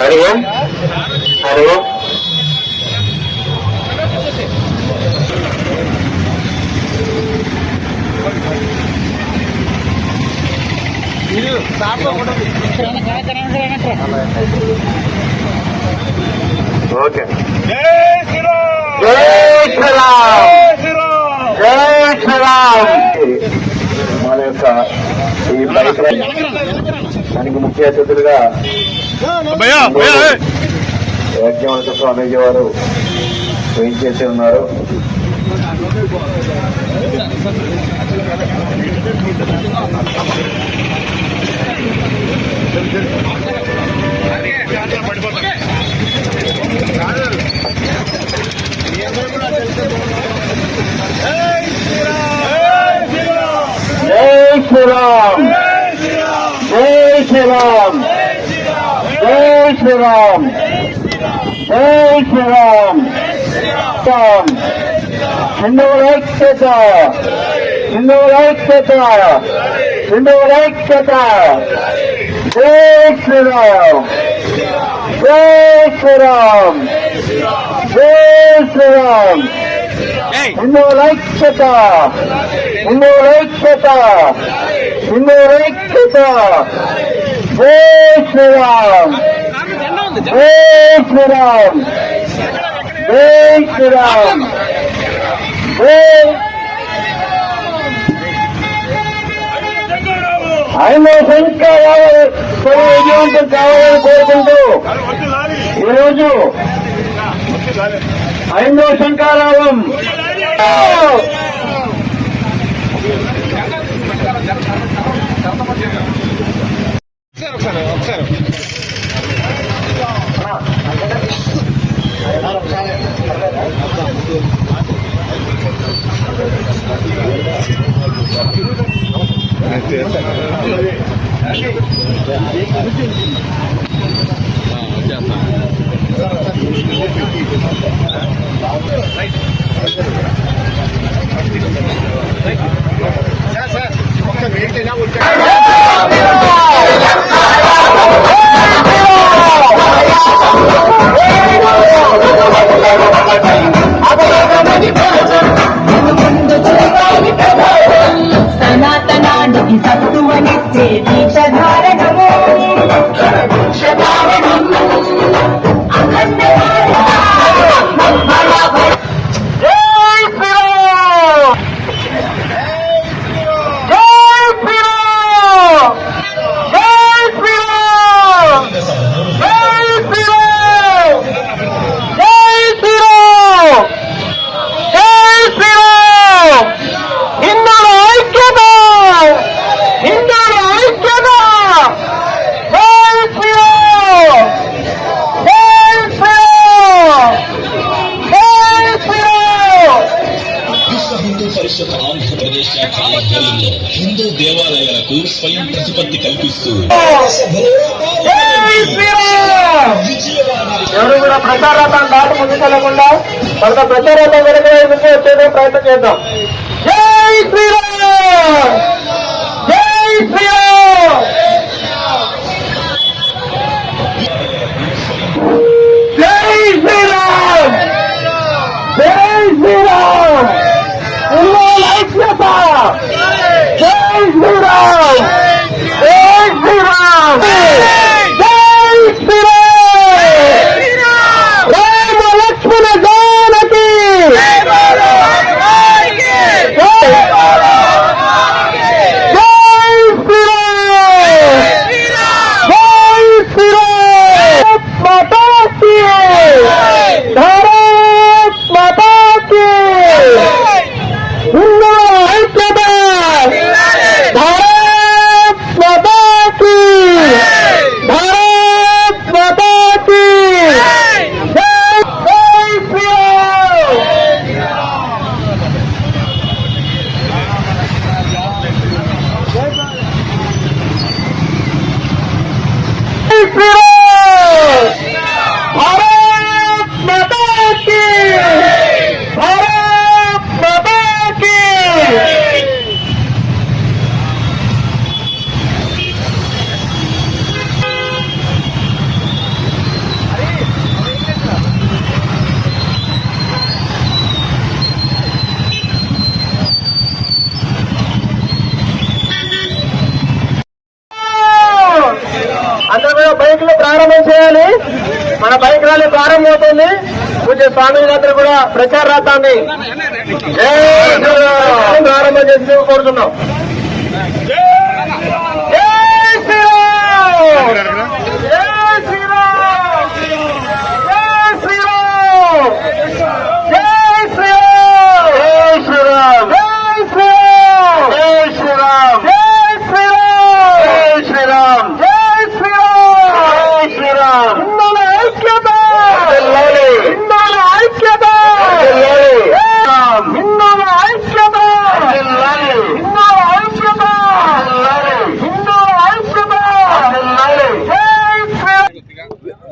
Hari Om. Hari Om. Okay జై శ్రీరామ్ జై శ్రీరామ్ జై శ్రీరామ్ జై శ్రీరామ్ మన యొక్క ఈ బైక్ దానికి ముఖ్య అతిథులుగా. యజ్ఞవంత స్వామీజీ వారు వేయించేసి ఉన్నారు జై శ్రీరామ్ జై శ్రీరామ్ జై శ్రీరామ్ జై శ్రీరామ్ రామ్ హిందువుల ఐక్యత హిందువుల ఐక్యత హిందువుల ఐక్యత జై శ్రీరామ్ జై శ్రీరామ్ జై శ్రీరామ్ హిందువుల ఐక్యత హిందువుల ఐక్యత హిందువుల ఐక్యత జై శ్రీరామ్ జై శ్రీరామ్ జై శ్రీరామ్ జై ఆయన సంఖ్య విజయవంతం కావాలని కోరుకుంటూ ఈరోజు ఐందో శంకారావం. సనాతనానికి దీక్షధారణము దీక్షధారణం ఆధ్వర్యంలో హిందూ దేవాలయాలకు స్వయం ప్రతిపత్తి కల్పిస్తూ ఎవరు కూడా ప్రచారాన్ని దాటి ముందుకెళ్ళకుండా మన ప్రచారాన్ని వెనక వైపుకి వచ్చేదే ప్రయత్నం చేద్దాం. జై శ్రీరామ్! జై శ్రీరామ్! Yeah. 死了。మన బైక్ ర్యాలీ ప్రారంభమవుతుంది. పూజ స్వామి రాత్రి కూడా ప్రచార రథాన్ని ప్రారంభం చేసి కోరుతున్నాం.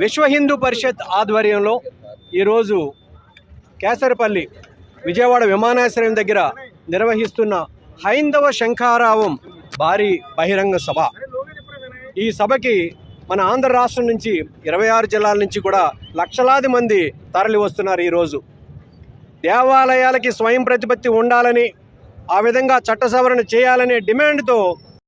విశ్వ హిందూ పరిషత్ ఆధ్వర్యంలో ఈరోజు కేసరపల్లి విజయవాడ విమానాశ్రయం దగ్గర నిర్వహిస్తున్న హైందవ శంఖారావం భారీ బహిరంగ సభ. ఈ సభకి మన ఆంధ్ర రాష్ట్రం నుంచి ఇరవై ఆరు జిల్లాల నుంచి కూడా లక్షలాది మంది తరలి వస్తున్నారు ఈరోజు. దేవాలయాలకి స్వయం ప్రతిపత్తి ఉండాలని ఆ విధంగా చట్ట సవరణ చేయాలనే డిమాండ్తో